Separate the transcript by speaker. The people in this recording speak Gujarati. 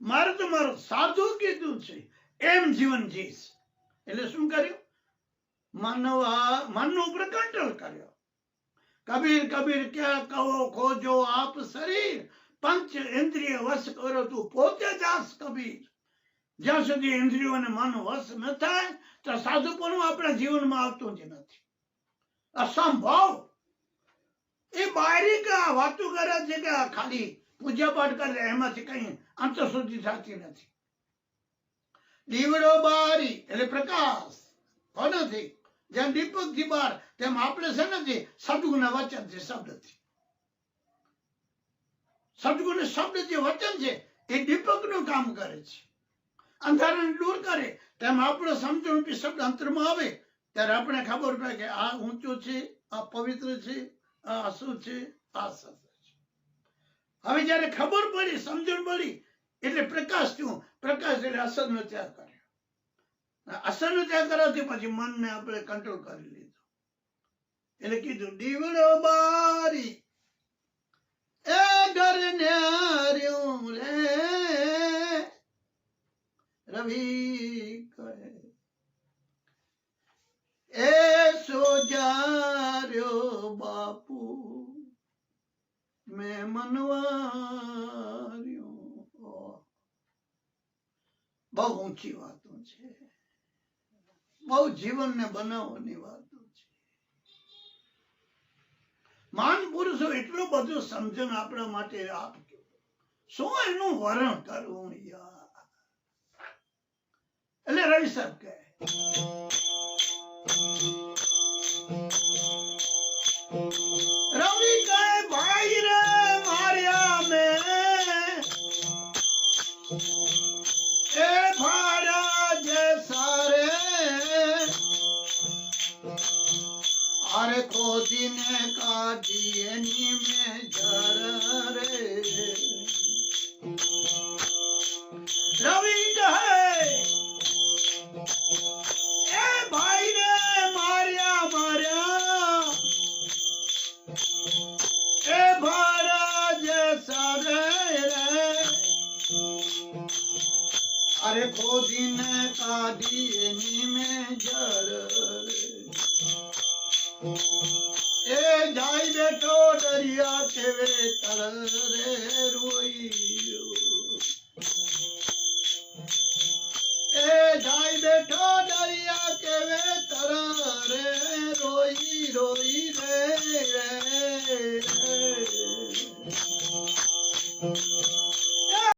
Speaker 1: મારે તો મારું સાધુ કીધું છે. એમ જીવન જીશ એટલે શું કર્યું? માનવ માનવ ઉપર કંટ્રોલ કર્યો. કબીર કબીર ક્યાં કહો, ખોજો આપ શરીર. પંચ ઇન્દ્રિય વશ કરો તું પોતે જાસ કબીર. જ્યાં સુધી ઇન્દ્રિયો અને મન વશ ન થાય, તો સાધુપણું આપણા જીવનમાં આવતું જ નથી. અસંભવ એ બારીક આ વાતો કરે છે કે ખાલી પૂજા પાઠ કરે, એમાંથી કઈ અંત સુધી થતી નથી. દીવડો બારી, એટલે પ્રકાશ કોનાથી જેમ દીપકથી બાર, તેમ આપણે છે નથી સદગુણ વચન છે, શબ્દથી. સદગુણ શબ્દ જે વચન છે, એ દીપકનું કામ કરે છે. અંધારાને દૂર કરે, તેમ આપણો સમજણ શબ્દ અંતરમાં આવે, ત્યારે આપણે ખબર પડે કે આ ઊંચો છે, આ પવિત્ર છે, આ શું છે, આ સત્ય હવે જયારે ખબર પડી, સમજણ પડી, એટલે પ્રકાશ થયું. પ્રકાશ એટલે અસર નો ત્યાગ કર્યો. અસર નો ત્યાગ કરવાથી પછી મનને આપણે કંટ્રોલ કરી લીધું. એટલે કીધું, દીવડો બારી, એ ઘર ન્યાર્યું રે, રવિ કહે એ સોજાર્યો બાપુ મેં મનવાર્યું બહુ ઊંચી વાતો છે બહુ જીવનને બનાવવાની વાતો છે માન પુરુષો એટલું બધું સમજણ આપણા માટે આપ્યું શું એનું વરણ કરવું યાર? એટલે રવિ સાહેબ કહે ખોદીને કાઢી એની મેં જર રે રવિ એ ભાઈ ને માર્યા માર્યા એ ભાડા જે સારે રે અરે ખોદીને કાઢી એની મેં જર રે. जाई बेटो दरिया के वे तर रे।